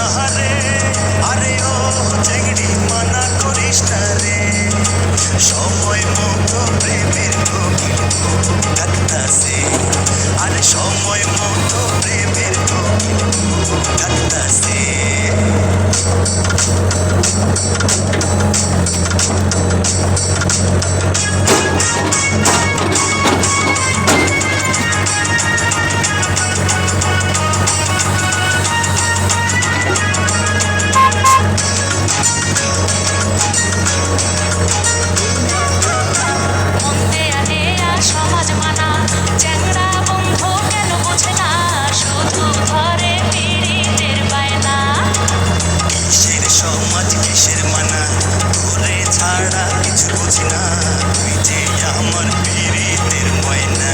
করিস না রে আরে ও চেংড়ি মানা করিস ছাড়া কিছু বুঝি না। তুই যে আমার পীড়িতের ময়না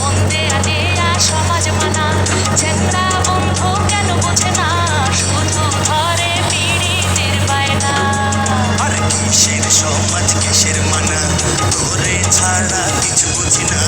মন দেয়া দেয়া সমাজ মানা চ্যাংড়া বন্ধু কেন বোঝে না? শুধু ধরে পীড়িতের বায়না। আর কিসের সমাজ কিসের মানা? তোরে ছাড়া কিছু বুঝি না।